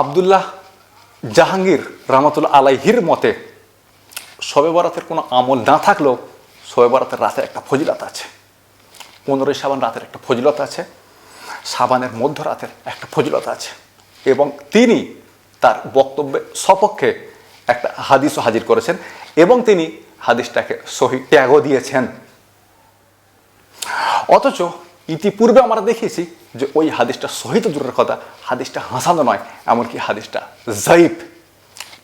আবদুল্লাহ জাহাঙ্গীর রহমতুল্লাহ আলাইহির মতে, শবে বরাতের কোনো আমল না থাকলেও শবে বরাতের রাতের একটা ফজিলত আছে। পনেরোই সাবান রাতের একটা ফজিলত আছে সাবানের মধ্য রাতের একটা ফজিলত আছে এবং তিনি তার বক্তব্যে সপক্ষে একটা হাদিসও হাজির করেছেন এবং তিনি হাদিসটাকে সহি ট্যাগও দিয়েছেন। অথচ ইতিপূর্বে আমরা দেখেছি যে ওই হাদিসটা সহিত দূরের কথা, হাদিসটা হাসানো নয়, এমনকি হাদিসটা জাইফ।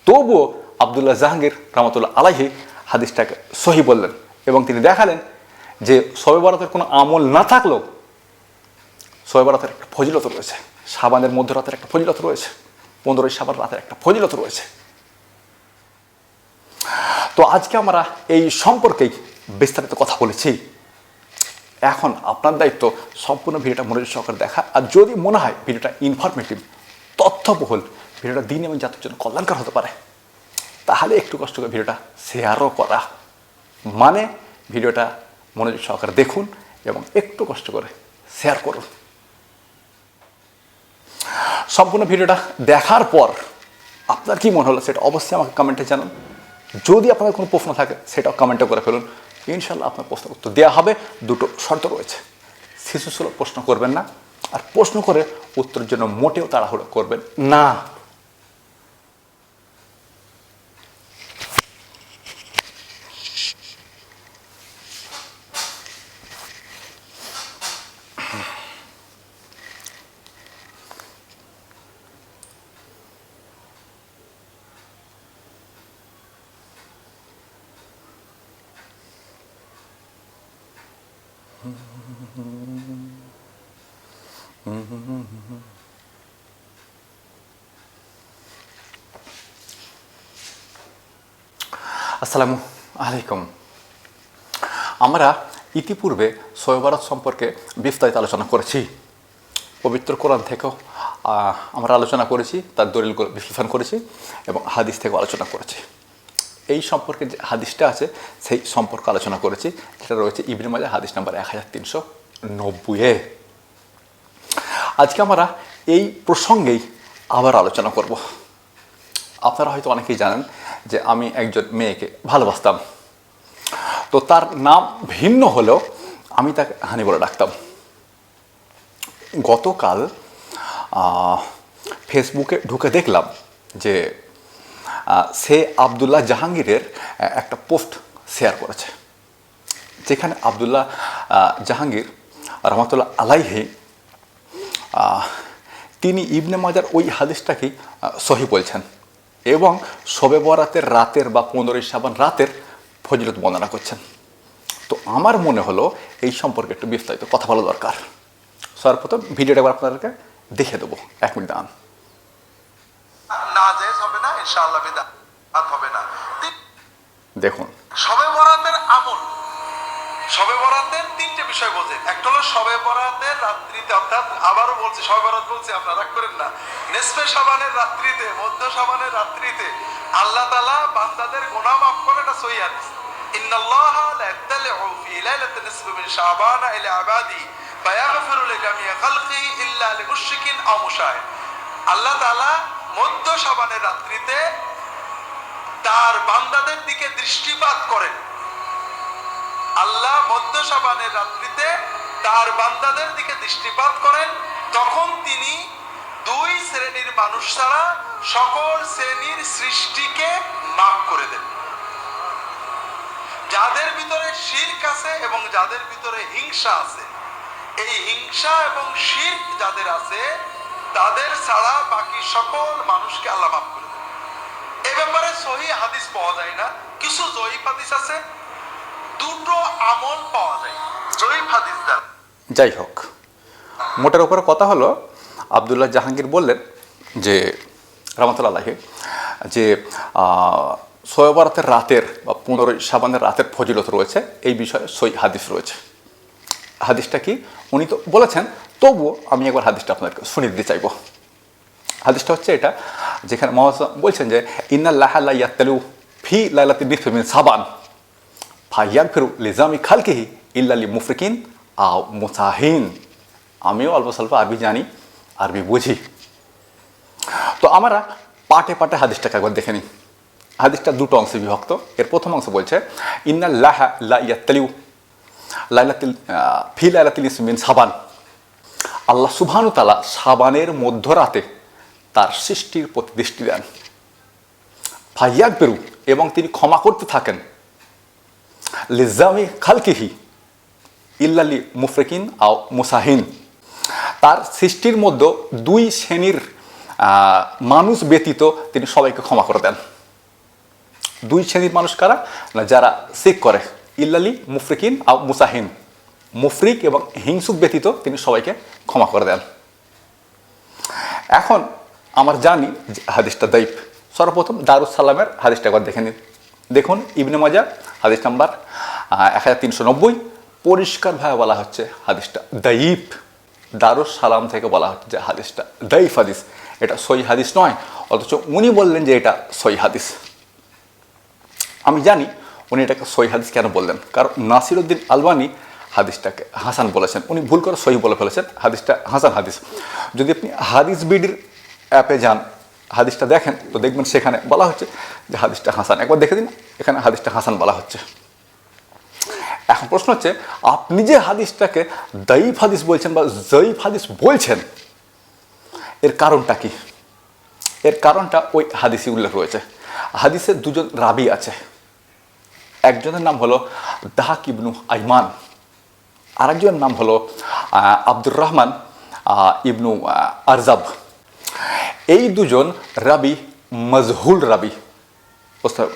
তবুও আবদুল্লাহ জাহাঙ্গীর রহমতুল্লাহ আলাহি হাদিসটাকে সহি বললেন এবং তিনি দেখালেন যে বরাতের কোনো আমল না থাকলেও বরাতের একটা ফজিলত রয়েছে, সাবানের মধ্যরাতের একটা ফজিলত রয়েছে, পনেরোই সাবান রাতের একটা ফজিলত রয়েছে। তো আজকে আমরা এই সম্পর্কেই বিস্তারিত কথা বলেছি। এখন আপনার দায়িত্ব সম্পূর্ণ ভিডিওটা মনোযোগ সহকারে দেখা। আর যদি মনে হয় ভিডিওটা ইনফরমেটিভ তথ্যবহুল, ভিডিওটা দিন এবং জাতির জন্য কল্যাণকর হতে পারে, তাহলে একটু কষ্ট করে ভিডিওটা শেয়ারও করা। মানে ভিডিওটা মনোযোগ সহকারে দেখুন এবং একটু কষ্ট করে শেয়ার করুন। সম্পূর্ণ ভিডিওটা দেখার পর আপনার কি মনে হলো সেটা অবশ্যই আমাকে কমেন্টে জানান। যদি আপনাদের কোনো প্রশ্ন থাকে, সেটাও কমেন্টে করে ফেলুন। ইনশাল্লাহ আপনার প্রশ্ন উত্তর দেওয়া হবে। দুটো শর্ত রয়েছে। শিশু প্রশ্ন করবেন না। আর প্রশ্ন করে উত্তরের জন্য মোটেও তাড়াহুড়ো করবেন না। আসসালামু আলাইকুম। আমরা ইতিপূর্বে সৈবরাত সম্পর্কে বিস্তারিত আলোচনা করেছি। পবিত্র কোরআন থেকেও আমরা আলোচনা করেছি, তার দলিল বিশ্লেষণ করেছি এবং হাদিস থেকেও আলোচনা করেছি। এই সম্পর্কে যে হাদিসটা আছে, সেই সম্পর্কে আলোচনা করেছি। যেটা রয়েছে ইবনে মাজা হাদিস নাম্বার এক হাজার তিনশো নব্বইয়ে আজকে আমরা এই প্রসঙ্গেই আবার আলোচনা করব। আপনারা হয়তো অনেকেই জানেন যে আমি একজন মেয়েকে ভালোবাসতাম। তো তার নাম ভিন্ন হলেও আমি তাকে হানি বলে ডাকতাম। গতকাল ফেসবুকে ঢুকে দেখলাম যে সে আবদুল্লাহ জাহাঙ্গীরের একটা পোস্ট শেয়ার করেছে। যেখানে আবদুল্লাহ জাহাঙ্গীর রহমতুল্লাহ আলাইহি তিনি ইবনে মাজার ওই হাদিসটাকেই সহি বলছেন। এবং শবে বরাতের রাতের বা পনেরোই সাবান রাতের ফজিলত বর্ণনা করছেন। তো আমার মনে হলো এই সম্পর্কে একটু বিস্তারিত কথা বলা দরকার। সর্বপ্রথম ভিডিওটা একবার আপনাদেরকে দেখে দেবো। এক মিনিট দাঁড়ান। দেখুন। শবে বরাতের আমল শবে বরাতের তিনটে বিষয় বোঝেন একটা হলো শবে বরাতের রাত্রিতে, অর্থাৎ আবারও বলছি, শবে বরাত বলছি, আপনারা করেন না। নেসফে সাবানের রাত্রিতে, মধ্য সাবানের রাত্রিতে আল্লাহ তালা বান্দাদের গুনাহ মাফ করে এটা হাদিস। ইন্নাল্লাহ মিন লিজামিয়া খালকিহি ইল্লা আল্লাহ মধ্য সাবানের রাত্রিতে তার বান্দাদের দিকে দৃষ্টিপাত করেন। আল্লাহ মধ্য সাবানের রাত্রিতে তার বান্দাদের দিকে দৃষ্টিপাত করেন। তখন তিনি দুই শ্রেণির মানুষ ছাড়া সকল শ্রেণির সৃষ্টিকে মাফ করে দেন। যাদের ভিতরে শির্ক আছে এবং যাদের ভিতরে হিংসা আছে, এই হিংসা এবং শির্ক যাদের আছে, তাদের ছাড়া বাকি সকল মানুষকে আল্লাহ মাফ করে দেন। এ ব্যাপারে সহি হাদিস পাওয়া যায় না। কিছু জয়ীফ হাদিস আছে। আমল যাই হোক, মোটের উপরে কথা হলো, আবদুল্লাহ জাহাঙ্গীর বললেন যে, রহমতুল্লাহি যে সোয়বরাতের রাতের বা পনেরোই সাবানের রাতের ফজিলত রয়েছে, এই বিষয়ে সই হাদিস রয়েছে। হাদিসটা কি? উনি তো বলেছেন, তবুও আমি একবার হাদিসটা আপনাদেরকে শুনিয়ে দিতে চাইব। হাদিসটা হচ্ছে এটা, যেখানে মোহাম্মদ বলছেন যে, ইন্নাল্লাহ ইয়াত্তালু ফি লাইলাতি নিসফি মিন সাবান। ফাইয়াক ফিরু লিজামি খালকিহি ইল্লালি মুফরিকিন আও মুসাহিন আমিও অল্প স্বল্প আরবি জানি, আরবি বুঝি। তো আমরা পাটে পাটে হাদিসটাকে একবার দেখে নিই। হাদিসটা দুটো অংশে বিভক্ত। এর প্রথম অংশ বলছে, ইন্না লাহা লা ইয়াত্তালিউ, লাইলাতিল ফি লাইলাতিল ইসমিন সাবান। আল্লাহ সুবহানু তালা সাবানের মধ্যরাতে তার সৃষ্টির প্রতি দৃষ্টি দেন। ফাইয়াক বেরু এবং তিনি ক্ষমা করতে থাকেন। লিজামি খালকিহি ইল্লালি মুফরেকিন আও মুসাহিন। তার সৃষ্টির মধ্যে দুই শ্রেণির মানুষ ব্যতীত তিনি সবাইকে ক্ষমা করে দেন। দুই শ্রেণির মানুষ কারা? না, যারা সিক করে। ইল্লালি মুফরিকিন আও মুসাহিন। মুফরিক এবং হিংসুক ব্যতীত তিনি সবাইকে ক্ষমা করে দেন। এখন আমার জানি হাদিসটা দাইফ সর্বপ্রথম দারুস সালামের হাদিসটা একবার দেখে নিন। দেখুন, ইবনে মাজা হাদিস নাম্বার এক হাজার তিনশো নব্বই পরিষ্কারভাবে বলা হচ্ছে হাদিসটা দাইফ দারুস সালাম থেকে বলা হচ্ছে যে হাদিসটা দাইফ হাদিস। এটা সই হাদিস নয়, অথচ উনি বললেন যে এটা সই হাদিস। আমি জানি উনি এটাকে সই হাদিস কেন বললেন, কারণ নাসিরুদ্দিন আলবানি হাদিসটাকে হাসান বলেছেন। উনি ভুল করে সহি বলে ফেলেছেন, হাদিসটা হাসান হাদিস। যদি আপনি হাদিস বিডির অ্যাপে যান হাদিসটা দেখেন, তো দেখবেন সেখানে বলা হচ্ছে যে হাদিসটা হাসান। একবার দেখে দিন, এখানে হাদিসটা হাসান বলা হচ্ছে। এখন প্রশ্ন হচ্ছে, আপনি যে হাদিসটাকে দঈফ হাদিস বলছেন বা জয়ীফ হাদিস বলছেন, এর কারণটা কি? এর কারণটা ওই হাদিসে উল্লেখ রয়েছে। হাদিসের দুজন রাবি আছে। একজনের নাম হলো দাহাক ইবনু আইমান, আরেকজনের নাম হলো আব্দুর রহমান ইবনু আরজাব। এই দুজন রাবি, মজহুল রাবি।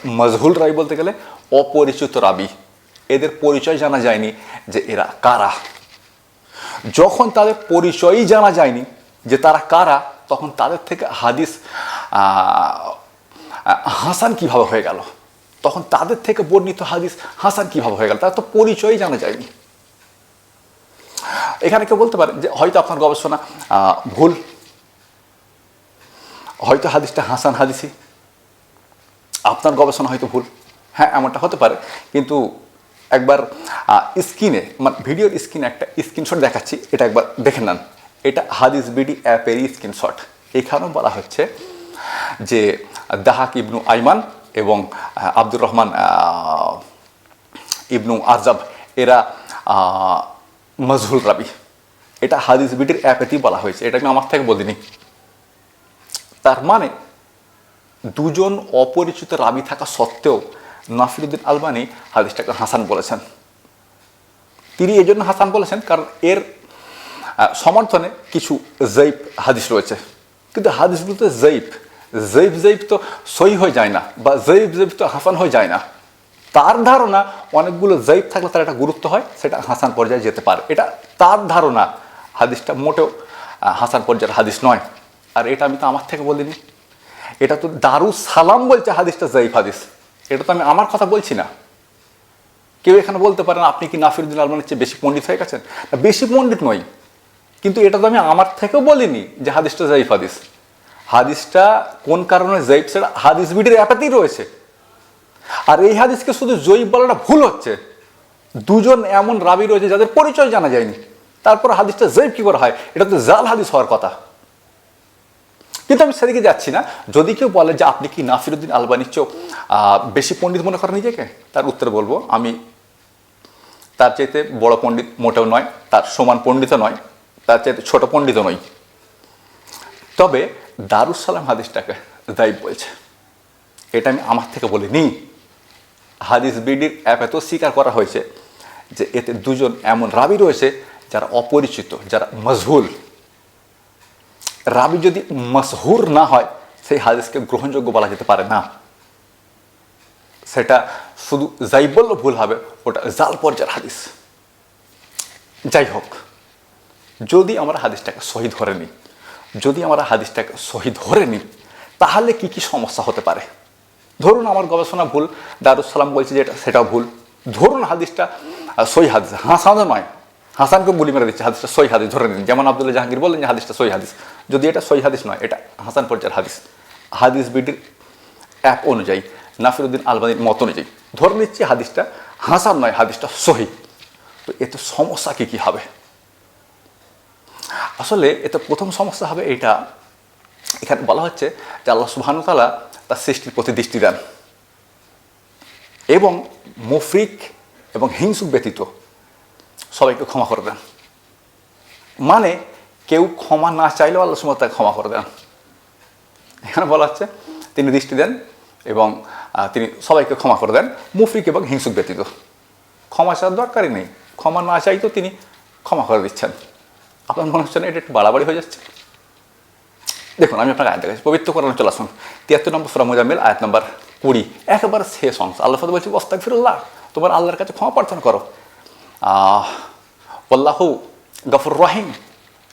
মজহুল রাবি বলতে গেলে অপরিচিত রাবি। এদের পরিচয় জানা যায়নি যে এরা কারা। যখন তাদের পরিচয়ই জানা যায়নি যে তারা কারা, তখন তাদের থেকে হাদিস হাসান কীভাবে হয়ে গেল? তখন তাদের থেকে বর্ণিত হাদিস হাসান কীভাবে হয়ে গেল? তার তো পরিচয়ই জানা যায়নি। এখানে কেউ বলতে পারে যে হয়তো আপনার গবেষণা ভুল। হয়তো হাদিসটা হাসান হাদিসই। আপনার গবেষণা হয়তো ভুল। হ্যাঁ এমনটা হতে পারে। কিন্তু একবার স্ক্রিনে মানে ভিডিওর স্ক্রিনে একটা স্ক্রিনশট দেখাচ্ছি। এটা একবার দেখে নেন। এটা হাদিস বিডি অ্যাপেরই স্ক্রিনশট। এখানেও বলা হচ্ছে যে দাহাক ইবনু আইমান এবং আব্দুর রহমান ইবনু আরজাব এরা মজহুল রাবি। এটা হাদিস বিডির অ্যাপেতেই বলা হয়েছে। এটা আমি আমার থেকে বলিনি। তার মানে দুজন অপরিচিত রাবি থাকা সত্ত্বেও নাসিরুদ্দিন আলবানি হাদিসটাকে হাসান বলেছেন। তিনি এই জন্য হাসান বলেছেন কারণ এর সমর্থনে কিছু জৈব হাদিস রয়েছে। কিন্তু হাদিসগুলোতে জৈব জৈব জৈব তো সই হয়ে যায় না বা জৈব জৈব তো হাসান হয়ে যায় না। তার ধারণা অনেকগুলো জৈব থাকলে তার একটা গুরুত্ব হয়, সেটা হাসান পর্যায়ে যেতে পারে। এটা তার ধারণা, হাদিসটা মোটেও হাসান পর্যায়ের হাদিস নয়। আর এটা আমি তো আমার থেকে বলিনি। এটা তো দারু সালাম বলছে হাদিসটা জাইফ হাদিস। এটা তো আমি আমার কথা বলছি না। কেউ এখানে বলতে পারেন আপনি কি নাফিরুদ্দিন আলমানের চেয়ে বেশি পণ্ডিত হয়ে গেছেন? না, বেশি পণ্ডিত নই। কিন্তু এটা তো আমি আমার থেকেও বলিনি যে হাদিসটা জয়ীফ হাদিস। হাদিসটা কোন কারণে জয়ীফ সেটা হাদিস বিডির অ্যাপাতেই রয়েছে। আর এই হাদিসকে শুধু জৈব বলাটা ভুল হচ্ছে। দুজন এমন রাবি রয়েছে যাদের পরিচয় জানা যায়নি। তারপর হাদিসটা জয়ীফ কি করে হয়? এটা তো জাল হাদিস হওয়ার কথা। কিন্তু আমি সেদিকে যাচ্ছি না। যদি কেউ বলে যে আপনি কি নাসিরুদ্দিন আলবানির চোখ বেশি পণ্ডিত মনে করেন নিজেকে? তার উত্তর বলব, আমি তার চাইতে বড় পণ্ডিত মোটেও নয়, তার সমান পণ্ডিত নয়, তার চাইতে ছোট পণ্ডিত নয় তবে দারুস সালাম হাদিসটাকে দায়ী বলছে। এটা আমি আমার থেকে বলিনি। হাদিস বিডির অ্যাপ এত স্বীকার করা হয়েছে যে এতে দুজন এমন রাবি রয়েছে যারা অপরিচিত, যারা মজহুল। রাবি যদি মশহুর না হয়, সেই হাদিসকে গ্রহণযোগ্য বলা যেতে পারে না। সেটা শুধু যাই বললে ভুল হবে, ওটা জাল পর্যায়ের হাদিস। যাই হোক, যদি আমরা হাদিসটাকে সহি ধরে নিই, যদি আমরা হাদিসটাকে সহি ধরে নিই, তাহলে কি কি সমস্যা হতে পারে? ধরুন আমার গবেষণা ভুল দারুসালাম বলছে যে এটা, সেটাও ভুল। ধরুন হাদিসটা সহি হাদিস হাসানও নয়। হাসানকে গুলি মেরে দিচ্ছে, হাদিসটা সহি হাদিস, ধরে নিন। যেমন আব্দুল্লাহ জাহাঙ্গীর বললেন যে হাদিসটা সহি হাদিস। যদি এটা সহি হাদিস নয়, এটা হাসান পর্যায়ের হাদিস। হাদিস বিডির অ্যাপ অনুযায়ী, নাফিরুদ্দিন আলবানির মত অনুযায়ী। ধরে নিচ্ছি হাদিসটা হাসান নয়, হাদিসটা সহি। তো এতে সমস্যা কী কী হবে? আসলে এতে প্রথম সমস্যা হবে এটা এখানে বলা হচ্ছে যে আল্লাহ সুবহানাহু ওয়া তার সৃষ্টির প্রতি দৃষ্টি দেন। এবং মুফরিক এবং হিংসুক ব্যতীত সবাইকে ক্ষমা করে দেন। মানে কেউ ক্ষমা না চাইলেও আল্লাহ সুমত তাকে ক্ষমা করে দেন। এখানে বলা হচ্ছে, তিনি দৃষ্টি দেন এবং তিনি সবাইকে ক্ষমা করে দেন, মুফরিক এবং হিংসুক ব্যতীত। ক্ষমা চাওয়ার দরকারই নেই। ক্ষমা না চাইতেও তিনি ক্ষমা করে দিচ্ছেন। আপনার মনে হচ্ছে না এটা একটু বাড়াবাড়ি হয়ে যাচ্ছে? দেখুন, আমি আপনাকে আয়াত দেখাচ্ছি। পবিত্র কোরআন চলে আসুন। তিয়াত্তর নম্বর সুরা মুজাম্মিল, আয়াত নম্বর কুড়ি। একেবারে শেষ অংশ। আল্লাহ বলছি ওস্তাক ফিরুল্লাহ তোমার আল্লাহর কাছে ক্ষমা প্রার্থনা করো। আহ গফর রহিম।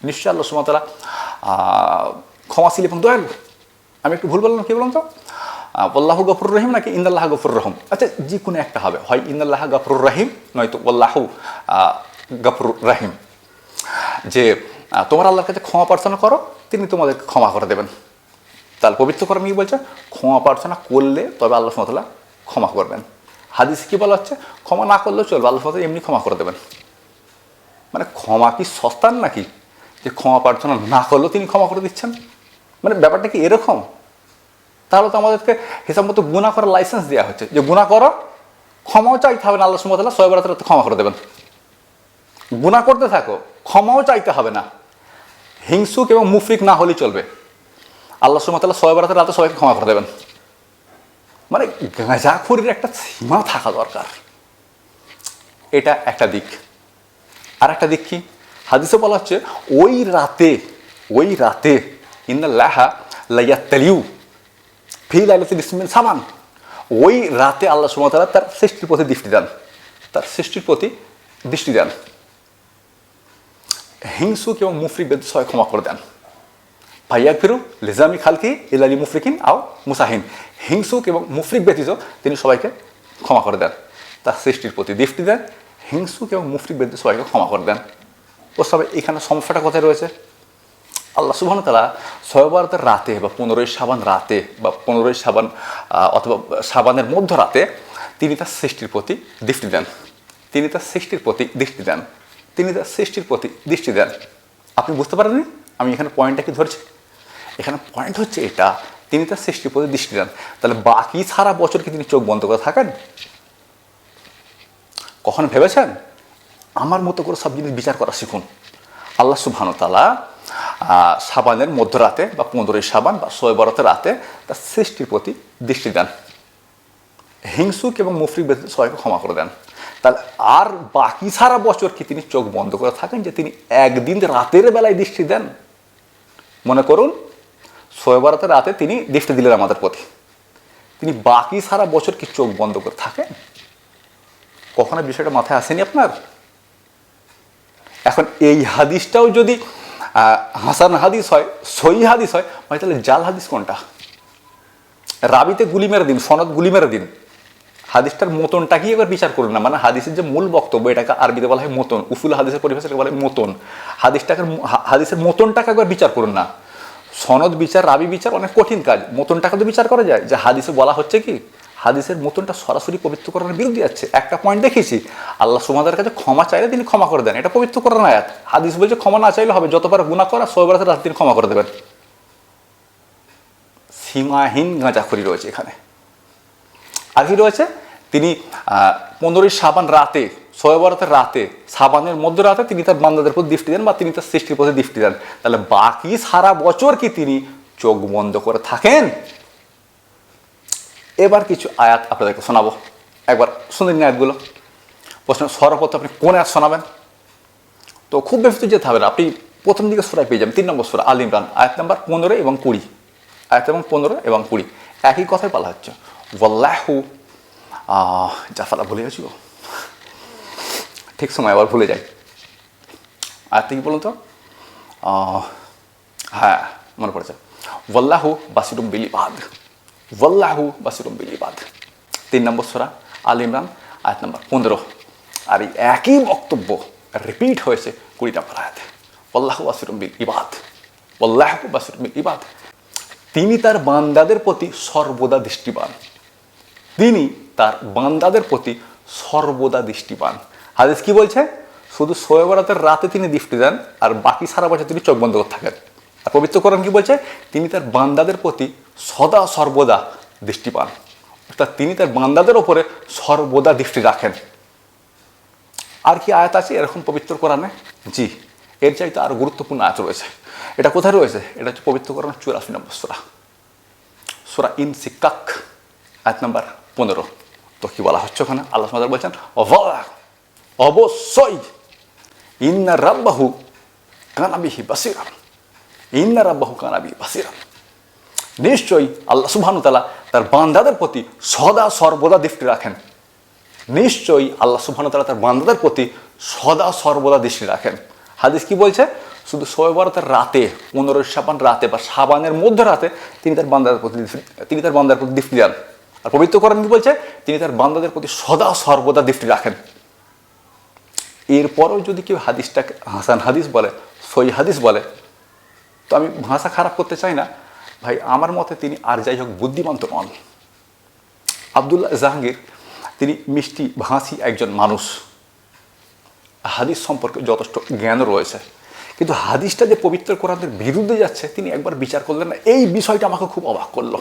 নিশ্চয় আল্লাহ সুমতলা ক্ষমাশীল এবং দয়ালু। আমি একটু ভুল বললাম, কি বললাম তো? আল্লাহ গফর রহিম নাকি ইন্দাল্লাহ গফর রহম? আচ্ছা যে কোনো একটা হবে। হয় ইন্দাল্লাহ গফর রহিম, নয়তো আল্লাহ গফর রহিম। যে তোমার আল্লাহর কাছে ক্ষমা প্রার্থনা করো, তিনি তোমাদেরকে ক্ষমা করে দেবেন। তাহলে পবিত্র কর্মী বলছে? ক্ষমা প্রার্থনা করলে তবে আল্লাহ সুমতলা ক্ষমা করবেন। হাদিস কি বলা হচ্ছে? ক্ষমা না করলেও চলবে, আল্লাহ এমনি ক্ষমা করে দেবেন। মানে ক্ষমা কি সস্তান নাকি? যে ক্ষমা প্রার্থনা না করলেও তিনি ক্ষমা করে দিচ্ছেন। মানে ব্যাপারটা কি এরকম? তাহলে তো আমাদেরকে হিসাব মতো গুণা করার লাইসেন্স দেওয়া হচ্ছে। যে গুণা করো, ক্ষমাও চাইতে হবে না, আল্লাহ সুমতলা ছয় বেড়াতে ক্ষমা করে দেবেন। গুণা করতে থাকো, ক্ষমাও চাইতে হবে না। হিংসুক এবং মুফরিক না হলেই চলবে। আল্লাহ সুমতাল্লাহ ছয় বেড়াতে রাতে সবাইকে ক্ষমা করে দেবেন। মানে গাঁজাখুরির একটা সীমা থাকা দরকার। এটা একটা দিক। আর একটা দিক কি? হাদিসে বলা হচ্ছে, ওই রাতে ওই রাতে, ইন্না লাহা লাইয়া তেলিউ ফিল আলাতিল ইসমিন সামান। ওই রাতে আল্লাহ সুমতাল্লাহ তার সৃষ্টির প্রতি দৃষ্টি দেন। তার সৃষ্টির প্রতি দৃষ্টি দেন। হিংসুক এবং মুফরিক বেদ সবাই ক্ষমা করে দেন। ভাইয়া ফিরু লেজামি খালকি ইলালি মুফরিকিন আও মুসাহিন। হিংসুক এবং মুফরিক ব্যতীত তিনি সবাইকে ক্ষমা করে দেন। তার সৃষ্টির প্রতি দৃষ্টি দেন। হিংসুক এবং মুফরিক ব্যতীত সবাইকে ক্ষমা করে দেন। ও সবাই এখানে সমস্যাটা কোথায় রয়েছে? আল্লাহ সুবহান তালা ছয়বারতের রাতে বা পনেরোই সাবান রাতে বা পনেরোই সাবান অথবা সাবানের মধ্য রাতে তিনি তার সৃষ্টির প্রতি দৃষ্টি দেন। তিনি তার সৃষ্টির প্রতি দৃষ্টি দেন। তিনি তার সৃষ্টির প্রতি দৃষ্টি দেন। আপনি বুঝতে পারেননি? আমি এখানে পয়েন্টটা কি ধরছি? এখানে পয়েন্ট হচ্ছে এটা, তিনি তার সৃষ্টির প্রতি দৃষ্টি দেন। তাহলে বাকি সারা বছর কি তিনি চোখ বন্ধ করে থাকেন? কখন ভেবেছেন? আমার মতো করে সব জিনিস বিচার করা শিখুন। আল্লাহ সুবহানতালা সাবানের মধ্যরাতে বা পনেরোই সাবান বা শোয় বরাতের রাতে তার সৃষ্টির প্রতি দৃষ্টি দেন। হিংসুক এবং মুফরিক সবাইকে ক্ষমা করে দেন। তাহলে আর বাকি সারা বছর কি তিনি চোখ বন্ধ করে থাকেন যে তিনি একদিন রাতের বেলায় দৃষ্টি দেন? মনে করুন শোয় বরাতের রাতে তিনি দৃষ্টি দিলেন আমাদের প্রতি। তিনি বাকি সারা বছর কি চোখ বন্ধ করে থাকেন? কখনো বিষয়টা মাথায় আসেনি আপনার? এখন এই হাদিসটাও যদি হাসান হাদিস হয় সই হাদিস হয় মানে তাহলে জাল হাদিস কোনটা? রাবিতে গুলি মেরে দিন, সনদ গুলি মেরে দিন। হাদিসটার মতনটাকেই এবার বিচার করুন না? মানে হাদিসের যে মূল বক্তব্য, এটাকে আরবিতে বলা হয় মতন উফুল হাদিসের পরিভাষাটাকে বলা হয় মতন। হাদিসটাকে, হাদিসের মতনটাকে একবার বিচার করুন না। সনদ বিচার, রাবি বিচার অনেক কঠিন কাজ। মতনটাকে তো বিচার করা যায়। যে হাদিসে বলা হচ্ছে কি, হাদিসের মতনটা সরাসরি পবিত্রকরণের বিরুদ্ধে যাচ্ছে। একটা পয়েন্ট দেখেছি আল্লাহ সুমাদের কাছে ক্ষমা চাইলে তিনি ক্ষমা করে দেন। এটা পবিত্রকরণ আয়াত। হাদিস বলছে, ক্ষমা না চাইলে হবে। যতবার গুণা করা সবার রাত তিনি ক্ষমা করে দেবেন। সীমাহীন গাঁজাখড়ি রয়েছে এখানে। আর কি রয়েছে, তিনি পনেরোই সাবান রাতে শোয়বরাতের রাতে, সাবানের মধ্য রাতে তিনি তার বান্দাদের প্রতি দৃষ্টি দেন বা তিনি তার সৃষ্টির প্রতি দৃষ্টি দেন। তাহলে বাকি সারা বছর কি তিনি চোখ বন্ধ করে থাকেন? এবার কিছু আয়াত আপনাদেরকে শোনাবো। একবার শুনে নিন আয়াতগুলো। প্রশ্ন, সর্বপ্রথম আপনি কোন আয়াত শোনাবেন? তো খুব বেশি তো যেতে হবে না, আপনি প্রথম দিকে সুরায় পেয়ে যাবেন, তিন নম্বর সুরা, আল ইমরান, আয়াত নাম্বার পনেরো এবং কুড়ি। আয়াত এবং পনেরো এবং কুড়ি। একই কথাই বলা হচ্ছে। ওয়াল্লাহু জাফালা ভুলে গেছি গো। ঠিক সময়, আবার ভুলে যাই। আর কি বলুন তো হ্যাঁ মনে পড়েছে। ওয়াল্লাহু বাসিরুম বিল ইবাদ ওয়াল্লাহু বাসিরুম বিল ইবাদ তিন নম্বর সুরা, আল ইমরান, আয়াত নম্বর পনেরো। আর এই একই বক্তব্য রিপিট হয়েছে কুড়িটা নম্বর আয়াতে। ওয়াল্লাহু বাসিরুম বিল ইবাদ ওয়াল্লাহু বাসিরুম বিল ইবাদ তিনি তার বান্দাদের প্রতি সর্বদা দৃষ্টিবান। তিনি তার বান্দাদের প্রতি সর্বদা দৃষ্টিবান। হাদিস কি বলছে? শুধু শোয়েবরাতের রাতে তিনি দৃষ্টি দেন, আর বাকি সারা বছর তিনি চোখ বন্ধ করে থাকেন। আর পবিত্র কোরআন কি বলছে? তিনি তার বান্দাদের প্রতি সদা সর্বদা দৃষ্টি পান। অর্থাৎ তিনি তার বান্দাদের ওপরে সর্বদা দৃষ্টি রাখেন। আর কি আয়াত আছে? এরকম পবিত্র কোরআনে? জি, এর চাইতে আরও গুরুত্বপূর্ণ আয়াত রয়েছে। এটা কোথায় রয়েছে? এটা হচ্ছে পবিত্র কোরআন চুরাশি নম্বর সোরা। সোরা ইন সিকাক আয়াত নাম্বার পনেরো। তো কি বলা হচ্ছে ওখানে? আল্লাহ বলছেন অবশ্যই। ইন্না রাব্বাহু কানাবিহি বাসিরাম ইন্না রাব্বাহু কানাবিহি বাসিরাম নিশ্চয়ই আল্লাহ তাআলা তার বান্দাদের প্রতি সদা সর্বদা দৃষ্টি রাখেন। নিশ্চয়ই আল্লাহ তাআলা তার বান্দাদের প্রতি সদা সর্বদা দৃষ্টি রাখেন। হাদিস কি বলছে? শুধু শোয়ে বরাতের রাতে, পনেরোই সাবান রাতে বা সাবানের মধ্যে রাতে তিনি তার বান্দাদের প্রতি তিনি তার বান্দার প্রতি দৃষ্টি দেন। আর পবিত্র করেন কি বলছে? তিনি তার বান্দাদের প্রতি সদা সর্বদা দৃষ্টি রাখেন। এরপরেও যদি কেউ হাদিসটাকে হাসান হাদিস বলে সই হাদিস বলে, তো আমি ভাষা খারাপ করতে চাই না। ভাই, আমার মতে তিনি আর যাই হোক বুদ্ধিমান তো নন। আবদুল্লাহ জাহাঙ্গীর, তিনি মিষ্টি ভাষী একজন মানুষ। হাদিস সম্পর্কে যথেষ্ট জ্ঞান রয়েছে। কিন্তু হাদিসটা যে পবিত্র কোরআনের বিরুদ্ধে যাচ্ছে, তিনি একবার বিচার করলেন না। এই বিষয়টা আমাকে খুব অবাক করল।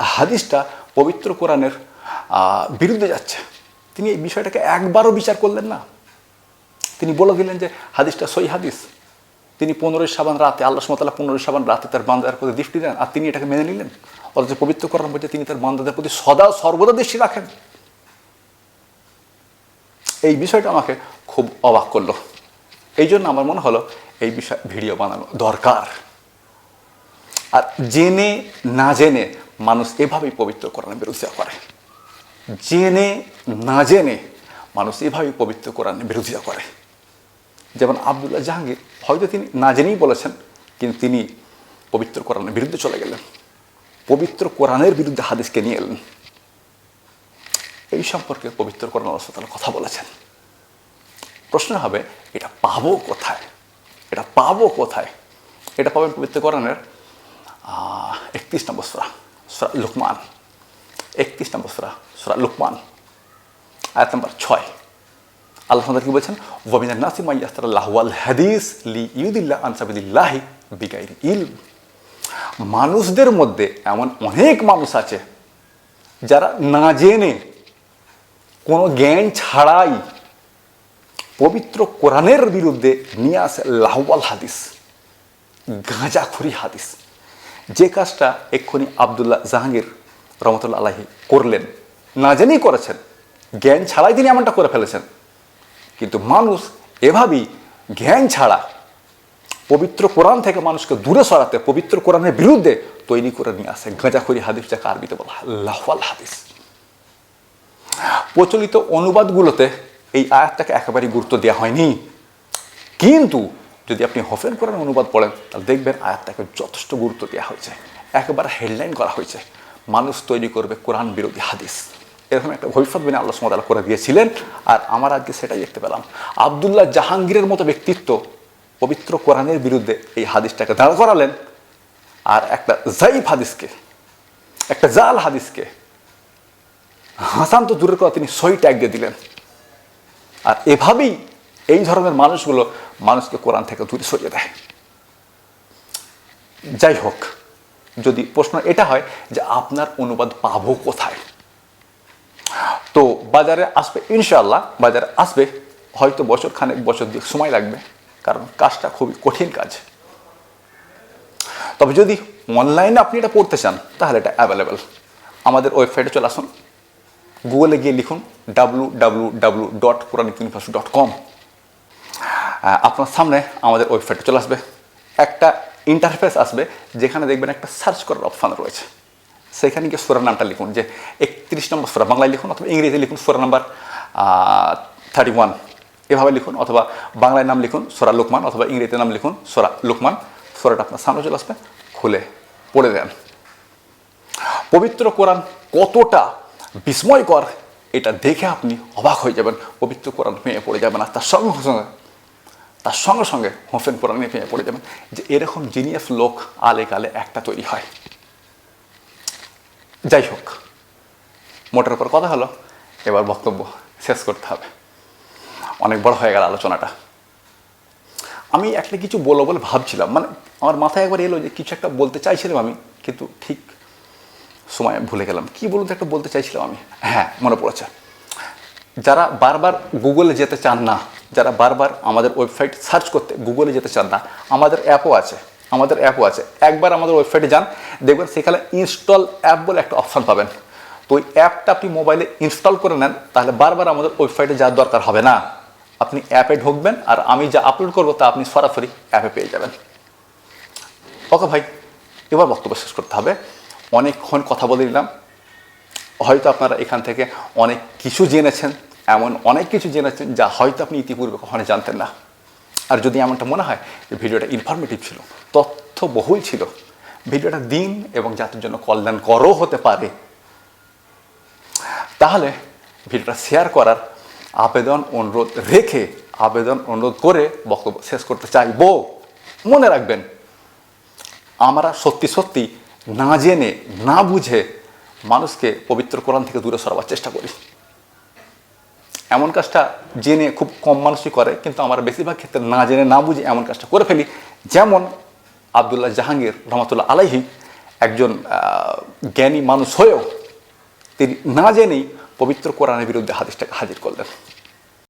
হাদিসটা পবিত্র কোরআনের বিরুদ্ধে যাচ্ছে। তিনি এই বিষয়টাকে একবারও বিচার করলেন না। তিনি বলে দিলেন যে, হাদিসটা সই হাদিস। তিনি পনেরোই সাবান রাতে, আল্লাহ সুমতাল্লাহ পনেরোই সাবান রাতে তার বান্দাদের প্রতি দৃষ্টি দেন আর তিনি এটাকে মেনে নিলেন। অথচ পবিত্র করার মধ্যে তিনি তার বান্দাদের প্রতি সদা সর্বদা দৃষ্টি রাখেন। এই বিষয়টা আমাকে খুব অবাক করল। এই জন্য আমার মনে হলো, এই বিষয়ে ভিডিও বানানো দরকার। আর জেনে না জেনে মানুষ এভাবেই পবিত্র কোরআনের বিরোধিতা করে। জেনে না জেনে মানুষ এভাবেই পবিত্র কোরআনের বিরোধিতা করে। যেমন আবদুল্লাহ জাহাঙ্গীর, হয়তো তিনি না জেনেই বলেছেন, কিন্তু তিনি পবিত্র কোরআনের বিরুদ্ধে চলে গেলেন। পবিত্র কোরআনের বিরুদ্ধে হাদিসকে নিয়ে এলেন। এই সম্পর্কে পবিত্র কোরআন আল্লাহ তাআলা কথা বলেছেন। প্রশ্ন হবে, এটা পাবো কোথায়? এটা পাবো কোথায়? এটা পাবেন পবিত্র কোরআনের একত্রিশ নম্বর সুরা সুরা লুকমান। একত্রিশ নম্বর সুরা। সুরা লুকমান, আয়াত নম্বর ছয়। আল্লাহ কি বলছেন? ওয়ামিনান নাসি মাই ইয়াস্তারাল্লাহু আল হাদিস লি ইউদিল্লাহ আন সাবিলিল্লাহি বিগাইরি ইলম। মানুষদের মধ্যে এমন অনেক মানুষ আছে যারা না জেনে কোনো জ্ঞান ছাড়াই পবিত্র কোরআনের বিরুদ্ধে নিয়ে আসে লাহওয়াল হাদিস, গাঁজাখুরি হাদিস। যে কাজটা এক্ষুনি আবদুল্লাহ জাহাঙ্গীর রহমতুল্লা আলাহি করলেন। না জেনেই করেছেন। জ্ঞান ছাড়াই তিনি এমনটা করে ফেলেছেন। কিন্তু মানুষ এভাবেই জ্ঞান ছাড়া পবিত্র কোরআন থেকে মানুষকে দূরে সরাতে, পবিত্র কোরআনের বিরুদ্ধে তৈরি করে নিয়ে আসে। গাঁজাখুরি হাদিস যাকে আরবিতে বলা হয় লাহওয়াল হাদিস। প্রচলিত অনুবাদগুলোতে এই আয়াতটাকে একেবারেই গুরুত্ব দেওয়া হয়নি। কিন্তু যদি আপনি হফেন কোরআন অনুবাদ পড়েন, তাহলে দেখবেন আয়াতটাকে যথেষ্ট গুরুত্ব দেওয়া হয়েছে। একেবারে হেডলাইন করা হয়েছে। মানুষ তৈরি করবে কোরআন বিরোধী হাদিস। এরকম একটা ভবিষ্যৎবাণী আল্লাহ সুমতাল করে দিয়েছিলেন, আর আমার আজকে সেটাই দেখতে পেলাম। আবদুল্লাহ জাহাঙ্গীরের মতো ব্যক্তিত্ব পবিত্র কোরআনের বিরুদ্ধে এই হাদিসটাকে দাঁড় করালেন, আর একটা জাইফ হাদিসকে, একটা জাল হাদিসকে হাসান তো দূরের কথা, তিনি সই ট্যাগ দিয়ে দিলেন। আর এভাবেই এই ধরনের মানুষগুলো মানুষকে কোরআন থেকে দূরে সরিয়ে দেয়। যাই হোক, যদি প্রশ্ন এটা হয় যে আপনার অনুবাদ পাবো কোথায়? বাজারে আসবে ইনশাল্লাহ বাজারে আসবে। হয়তো বছর খানেক, বছর দিয়ে সময় লাগবে, কারণ কাজটা খুবই কঠিন কাজ। তবে যদি অনলাইনে আপনি এটা পড়তে চান, তাহলে এটা অ্যাভেলেবেল আমাদের ওয়েবসাইটে চলে আসুন, গুগলে গিয়ে লিখুন W W W dot Quranic university dot com আপনার সামনে আমাদের ওয়েবসাইটে চলে আসবে। একটা ইন্টারফেস আসবে, যেখানে দেখবেন একটা সার্চ করার অপশান রয়েছে। সেখানে গিয়ে সোরার নামটা লিখুন, যে একত্রিশ নম্বর সোরা, বাংলায় লিখুন অথবা ইংরেজি লিখুন সোরা নাম্বার থার্টি ওয়ান এভাবে লিখুন অথবা বাংলায় নাম লিখুন সোরা লোকমান অথবা ইংরেজিতে নাম লিখুন সোরা লোকমান। সোরাটা আপনার সামনে চলে আসবে, খুলে পড়ে দেন। পবিত্র কোরআন কতটা বিস্ময়কর, এটা দেখে আপনি অবাক হয়ে যাবেন। পবিত্র কোরআন ভেঙে পড়ে যাবেন আর তার সঙ্গে সঙ্গে, তার সঙ্গে সঙ্গে হোসেন কোরআনে ভেঙে পড়ে যাবেন যে এরকম জিনিয়াস লোক আলে কালে একটা তৈরি হয়। যাই হোক, মোটের উপর কথা হলো, এবার বক্তব্য শেষ করতে হবে। অনেক বড় হয়ে গেল আলোচনাটা। আমি একটা কিছু বলব বলে ভাবছিলাম মানে আমার মাথায় একবার এলো যে কিছু একটা বলতে চাইছিলাম আমি, কিন্তু ঠিক সময় ভুলে গেলাম। কি বলুন তো একটা বলতে চাইছিলাম আমি? হ্যাঁ মনে পড়েছে। যারা বারবার গুগলে যেতে চান না, যারা বারবার আমাদের ওয়েবসাইট সার্চ করতে গুগলে যেতে চান না, আমাদের অ্যাপও আছে। আমাদের অ্যাপও আছে। একবার আমাদের ওয়েবসাইটে যান, দেখবেন সেখানে ইনস্টল অ্যাপ বলে একটা অপশান পাবেন। তো ওই অ্যাপটা আপনি মোবাইলে ইনস্টল করে নেন, তাহলে বারবার আমাদের ওয়েবসাইটে যাওয়ার দরকার হবে না। আপনি অ্যাপে ঢুকবেন আর আমি যা আপলোড করব তা আপনি সরাসরি অ্যাপে পেয়ে যাবেন। ওকে ভাই, এবার বক্তব্য শেষ করতে হবে। অনেকক্ষণ কথা বলে দিলাম হয়তো আপনারা এখান থেকে অনেক কিছু জেনেছেন, এমন অনেক কিছু জেনেছেন যা হয়তো আপনি ইতিপূর্বে কখনো জানতেন না। আর যদি এমনটা মনে হয় যে ভিডিওটা ইনফরমেটিভ ছিল তথ্য বহুল ছিল, ভিডিওটা দিন এবং জাতির জন্য কল্যাণ কল্যাণকরও হতে পারে, তাহলে ভিডিওটা শেয়ার করার আবেদন, অনুরোধ রেখে আবেদন, অনুরোধ করে বক্তব্য শেষ করতে চাইব। মনে রাখবেন, আমরা সত্যি সত্যি না জেনে, না বুঝে মানুষকে পবিত্র কোরআন থেকে দূরে সরাবার চেষ্টা করি। এমন কাজটা জেনে খুব কম মানুষই করে, কিন্তু আমরা বেশিরভাগ ক্ষেত্রে না জেনে, না বুঝে এমন কাজটা করে ফেলি। যেমন আবদুল্লাহ জাহাঙ্গীর রহমতুল্লাহ আলাইহি একজন জ্ঞানী মানুষ হয়েও তিনি না জেনেই পবিত্র কোরআনের বিরুদ্ধে হাদিসটাকে হাজির করলেন।